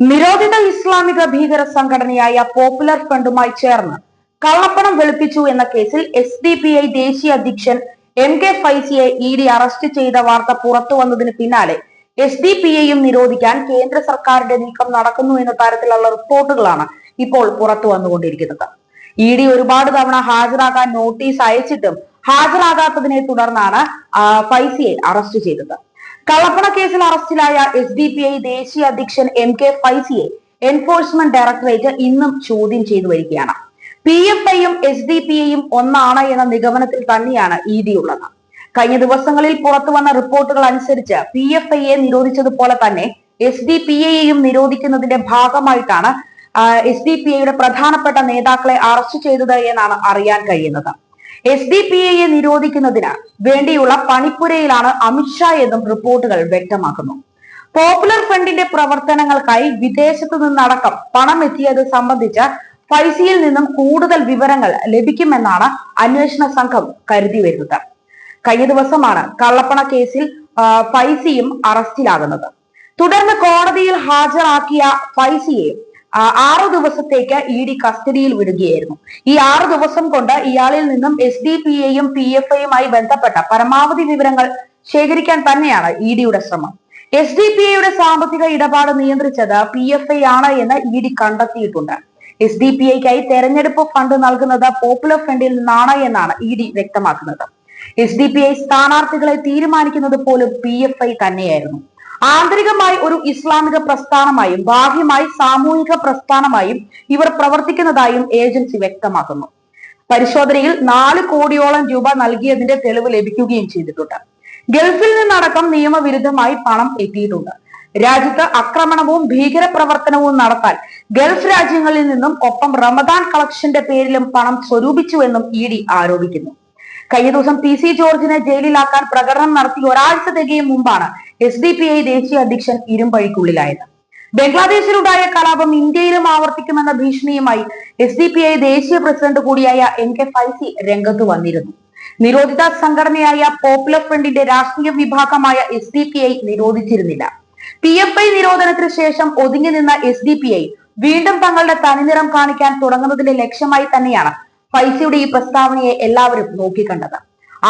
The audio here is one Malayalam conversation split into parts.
നിരോധിത ഇസ്ലാമിക ഭീകര സംഘടനയായ പോപ്പുലർ ഫ്രണ്ടുമായി ചേർന്ന് കള്ളപ്പണം വെളുപ്പിച്ചു എന്ന കേസിൽ എസ് ഡി പി ഐ ദേശീയ അധ്യക്ഷൻ എം കെ ഫൈസിയെ ഇ ഡി അറസ്റ്റ് ചെയ്ത വാർത്ത പുറത്തു വന്നതിന് പിന്നാലെ എസ് ഡി പി ഐയും നിരോധിക്കാൻ കേന്ദ്ര സർക്കാരിന്റെ നീക്കം നടക്കുന്നു എന്ന തരത്തിലുള്ള റിപ്പോർട്ടുകളാണ് ഇപ്പോൾ പുറത്തു വന്നുകൊണ്ടിരിക്കുന്നത്. ഇ ഡി ഒരുപാട് തവണ ഹാജരാകാൻ നോട്ടീസ് അയച്ചിട്ടും ഹാജരാകാത്തതിനെ തുടർന്നാണ് ഫൈസിയെ അറസ്റ്റ് ചെയ്തത്. കള്ളപ്പണ കേസിൽ അറസ്റ്റിലായ എസ് ഡി പി ഐ ദേശീയ അധ്യക്ഷൻ എം കെ ഫൈസിയെ എൻഫോഴ്സ്മെന്റ് ഡയറക്ടറേറ്റ് ഇന്നും ചോദ്യം ചെയ്തു വരികയാണ്. പി എഫ് ഐയും എസ് ഡി പി ഐയും ഒന്നാണ് എന്ന നിഗമനത്തിൽ തന്നെയാണ് ഇ ഉള്ളത്. കഴിഞ്ഞ ദിവസങ്ങളിൽ പുറത്തു വന്ന റിപ്പോർട്ടുകൾ അനുസരിച്ച് പി എഫ് ഐയെ നിരോധിച്ചതുപോലെ തന്നെ എസ് ഡി പി ഐയെയും നിരോധിക്കുന്നതിന്റെ ഭാഗമായിട്ടാണ് എസ് ഡി പി ഐയുടെ പ്രധാനപ്പെട്ട നേതാക്കളെ അറസ്റ്റ് ചെയ്തത് എന്നാണ് അറിയാൻ കഴിയുന്നത്. എസ് ഡി പി ഐയെ നിരോധിക്കുന്നതിന് വേണ്ടിയുള്ള പണിപ്പുരയിലാണ് അമിത്ഷാ എന്നും റിപ്പോർട്ടുകൾ വ്യക്തമാക്കുന്നു. പോപ്പുലർ ഫ്രണ്ടിന്റെ പ്രവർത്തനങ്ങൾക്കായി വിദേശത്തു നിന്നടക്കം പണം എത്തിയത് സംബന്ധിച്ച് ഫൈസിയിൽ നിന്നും കൂടുതൽ വിവരങ്ങൾ ലഭിക്കുമെന്നാണ് അന്വേഷണ സംഘം കരുതി വരുന്നത്. കഴിഞ്ഞ ദിവസമാണ് കള്ളപ്പണ കേസിൽ ഫൈസിയും അറസ്റ്റിലാകുന്നത്. തുടർന്ന് കോടതിയിൽ ഹാജരാക്കിയ ഫൈസിയെ ആറു ദിവസത്തേക്ക് ഇ ഡി കസ്റ്റഡിയിൽ വിടുകയായിരുന്നു. ഈ ആറു ദിവസം കൊണ്ട് ഇയാളിൽ നിന്നും എസ് ഡി പി എയും പി എഫ് ഐയുമായി ബന്ധപ്പെട്ട പരമാവധി വിവരങ്ങൾ ശേഖരിക്കാൻ തന്നെയാണ് ഇ ഡിയുടെ ശ്രമം. എസ് ഡി പി ഐയുടെ സാമ്പത്തിക ഇടപാട് നിയന്ത്രിച്ചത് പി എഫ് ഐ ആണ് എന്ന് ഇ ഡി കണ്ടെത്തിയിട്ടുണ്ട്. എസ് ഡി പി ഐക്കായി തെരഞ്ഞെടുപ്പ് ഫണ്ട് നൽകുന്നത് പോപ്പുലർ ഫ്രണ്ടിൽ നിന്നാണ് എന്നാണ് ഇ ഡി വ്യക്തമാക്കുന്നത്. എസ് ഡി പി ഐ സ്ഥാനാർത്ഥികളെ തീരുമാനിക്കുന്നത് പോലും പി എഫ് ഐ തന്നെയായിരുന്നു. ആന്തരികമായി ഒരു ഇസ്ലാമിക പ്രസ്ഥാനമായും ബാഹ്യമായി സാമൂഹിക പ്രസ്ഥാനമായും ഇവർ പ്രവർത്തിക്കുന്നതായും ഏജൻസി വ്യക്തമാക്കുന്നു. പരിശോധനയിൽ നാല് കോടിയോളം രൂപ നൽകിയതിന്റെ തെളിവ് ലഭിക്കുകയും ചെയ്തിട്ടുണ്ട്. ഗൾഫിൽ നിന്നടക്കം നിയമവിരുദ്ധമായി പണം എത്തിയിട്ടുണ്ട്. രാജ്യത്ത് ആക്രമണവും ഭീകരപ്രവർത്തനവും നടത്താൻ ഗൾഫ് രാജ്യങ്ങളിൽ നിന്നും ഒപ്പം റമദാൻ കളക്ഷന്റെ പേരിലും പണം സ്വരൂപിച്ചുവെന്നും ഇ ഡി ആരോപിക്കുന്നു. കഴിഞ്ഞ ദിവസം പി സി ജോർജിനെ ജയിലിലാക്കാൻ പ്രകടനം നടത്തി ഒരാഴ്ച തികയും മുമ്പാണ് എസ് ഡി പി ഐ ദേശീയ അധ്യക്ഷൻ ഇരുമ്പഴിക്കുള്ളിലായത്. ബംഗ്ലാദേശിലുണ്ടായ കലാപം ഇന്ത്യയിലും ആവർത്തിക്കുമെന്ന ഭീഷണിയുമായി എസ് ഡി പി ഐ ദേശീയ പ്രസിഡന്റ് കൂടിയായ എം കെ ഫൈസി രംഗത്ത് വന്നിരുന്നു. നിരോധിത സംഘടനയായ പോപ്പുലർ ഫ്രണ്ടിന്റെ രാഷ്ട്രീയ വിഭാഗമായ എസ് ഡി പി ഐ നിരോധിച്ചിരുന്നില്ല. പി എഫ് ഐ നിരോധനത്തിന് ശേഷം ഒതുങ്ങി നിന്ന എസ് ഡി പി ഐ വീണ്ടും തങ്ങളുടെ തനിനിറം കാണിക്കാൻ തുടങ്ങുന്നതിന്റെ ലക്ഷ്യമായി തന്നെയാണ് ഫൈസിയുടെ ഈ പ്രസ്താവനയെ എല്ലാവരും നോക്കിക്കണ്ടത്.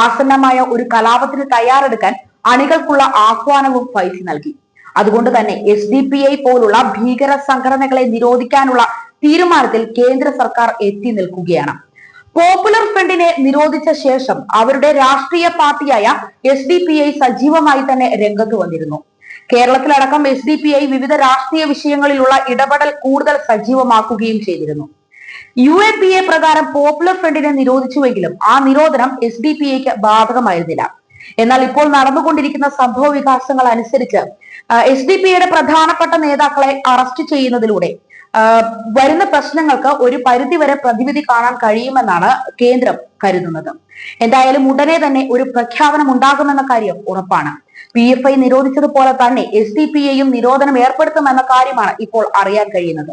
ആസന്നമായ ഒരു കലാപത്തിന് തയ്യാറെടുക്കാൻ അണികൾക്കുള്ള ആഹ്വാനവും ഫൈസി നൽകി. അതുകൊണ്ട് തന്നെ എസ് ഡി പി ഐ പോലുള്ള ഭീകര സംഘടനകളെ നിരോധിക്കാനുള്ള തീരുമാനത്തിൽ കേന്ദ്ര സർക്കാർ എത്തി നിൽക്കുകയാണ്. പോപ്പുലർ ഫ്രണ്ടിനെ നിരോധിച്ച ശേഷം അവരുടെ രാഷ്ട്രീയ പാർട്ടിയായ എസ് ഡി പി ഐ സജീവമായി തന്നെ രംഗത്ത് വന്നിരുന്നു. കേരളത്തിലടക്കം എസ് ഡി പി ഐ വിവിധ രാഷ്ട്രീയ വിഷയങ്ങളിലുള്ള ഇടപെടൽ കൂടുതൽ സജീവമാക്കുകയും ചെയ്തിരുന്നു. യു എ പി എ പ്രകാരം പോപ്പുലർ ഫ്രണ്ടിനെ നിരോധിച്ചുവെങ്കിലും ആ നിരോധനം എസ് ഡി പി ഐക്ക് ബാധകമായിരുന്നില്ല. എന്നാൽ ഇപ്പോൾ നടന്നുകൊണ്ടിരിക്കുന്ന സംഭവ വികാസങ്ങൾ അനുസരിച്ച് എസ് ഡി പിയുടെ പ്രധാനപ്പെട്ട നേതാക്കളെ അറസ്റ്റ് ചെയ്യുന്നതിലൂടെ വരുന്ന പ്രശ്നങ്ങൾക്ക് ഒരു പരിധിവരെ പ്രതിവിധി കാണാൻ കഴിയുമെന്നാണ് കേന്ദ്രം കരുതുന്നത്. എന്തായാലും ഉടനെ തന്നെ ഒരു പ്രഖ്യാപനം ഉണ്ടാകുമെന്ന കാര്യം ഉറപ്പാണ്. പി എഫ് ഐ നിരോധിച്ചതുപോലെ തന്നെ എസ് ഡി പി എയും നിരോധനം ഏർപ്പെടുത്തുമെന്ന കാര്യമാണ് ഇപ്പോൾ അറിയാൻ കഴിയുന്നത്.